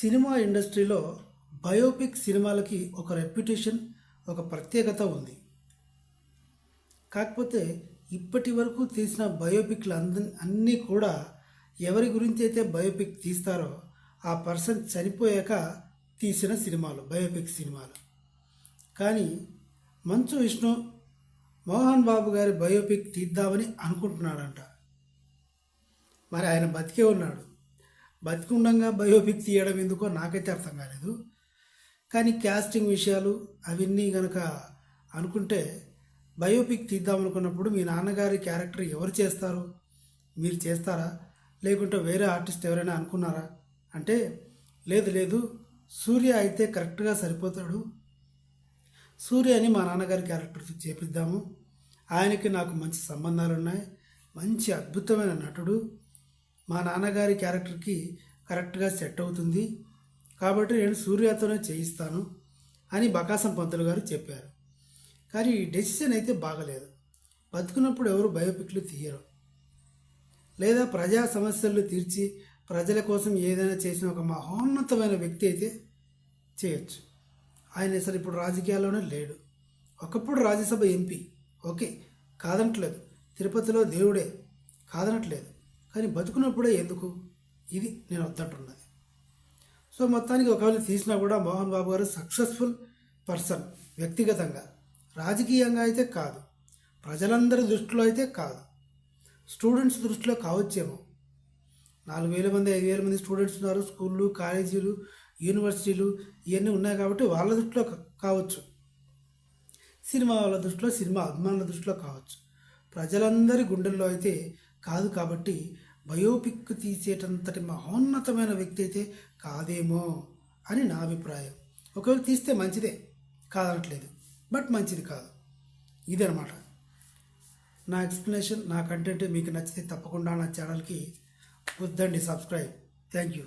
Cinema ఇండస్ట్రీలో biopic సినిమాలకి ఒక రెప్యుటేషన్ ఒక ప్రత్యేకత ఉంది. కాకపోతే ఇప్పటి వరకు తీసిన బయోపిక్లు అంద అన్నీ కూడా ఎవరి గురించి అయితే బయోపిక్ తీస్తారో ఆ పర్సన్ చనిపోయాక తీసిన సినిమాలు బయోపిక్ సినిమాలు. కానీ మంచు విష్ణు మోహన్ బాబు గారి బయోపిక్ తీద్దామని అనుకుంటున్నాడంట. మరి ఆయన బతికే ఉన్నాడు. బతికుండంగా బయోపిక్ తీయడం ఎందుకో నాకైతే అర్థం కాలేదు. కానీ క్యాస్టింగ్ విషయాలు అవన్నీ కనుక అనుకుంటే బయోపిక్ తీద్దాం అనుకున్నప్పుడు మీ నాన్నగారి క్యారెక్టర్ ఎవరు చేస్తారు? మీరు చేస్తారా? లేకుంటే వేరే ఆర్టిస్ట్ ఎవరైనా అనుకున్నారా? అంటే లేదు లేదు. సూర్య అయితే కరెక్ట్గా సరిపోతాడు. సూర్య అని మా నాన్నగారి క్యారెక్టర్తో చేపిద్దాము. ఆయనకి నాకు మంచి సంబంధాలు ఉన్నాయి మంచి అద్భుతమైన నటుడు. మా నాన్నగారి క్యారెక్టర్కి కరెక్ట్గా సెట్ అవుతుంది. కాబట్టి నేను సూర్యతోనే చేయిస్తాను అని బకాసం పంతులు గారు చెప్పారు. కానీ ఈ డెసిషన్ అయితే బాగలేదు. బతుకున్నప్పుడు ఎవరు బయోపిక్లు తీయరు. లేదా ప్రజా సమస్యలు తీర్చి ప్రజల కోసం ఏదైనా చేసిన ఒక మహోన్నతమైన వ్యక్తి అయితే చేయొచ్చు. ఆయన అసలు ఇప్పుడు రాజకీయాల్లోనే లేడు. ఒకప్పుడు రాజ్యసభ ఎంపీ. ఓకే కాదనట్లేదు. తిరుపతిలో దేవుడే కాదనట్లేదు. కానీ బతుకున్నప్పుడే ఎందుకు? ఇది నేను వద్దంటున్నది. సో మొత్తానికి ఒకవేళ తీసినా కూడా మోహన్ బాబు గారు సక్సెస్ఫుల్ పర్సన్ వ్యక్తిగతంగా. రాజకీయంగా అయితే కాదు. ప్రజలందరి దృష్టిలో అయితే కాదు. స్టూడెంట్స్ దృష్టిలో కావచ్చేమో. నాలుగు వేల మంది ఐదు వేల మంది స్టూడెంట్స్ ఉన్నారు. స్కూళ్ళు కాలేజీలు యూనివర్సిటీలు ఇవన్నీ ఉన్నాయి కాబట్టి వాళ్ళ దృష్టిలో కావచ్చు. సినిమా వాళ్ళ దృష్టిలో సినిమా అభిమానుల దృష్టిలో కావచ్చు. ప్రజలందరి గుండెల్లో అయితే కాదు కాబట్టి బయోపిక్ తీసేటంతటి మహోన్నతమైన వ్యక్తి అయితే కాదేమో అని నా అభిప్రాయం. ఒకవేళ తీస్తే మంచిదే కాదనట్లేదు బట్ మంచిది కాదు. ఇదనమాట నా ఎక్స్ప్లెనేషన్ నా కంటెంట్ మీకు నచ్చితే తప్పకుండా నా ఛానల్కి వద్దండి సబ్స్క్రైబ్. Thank you.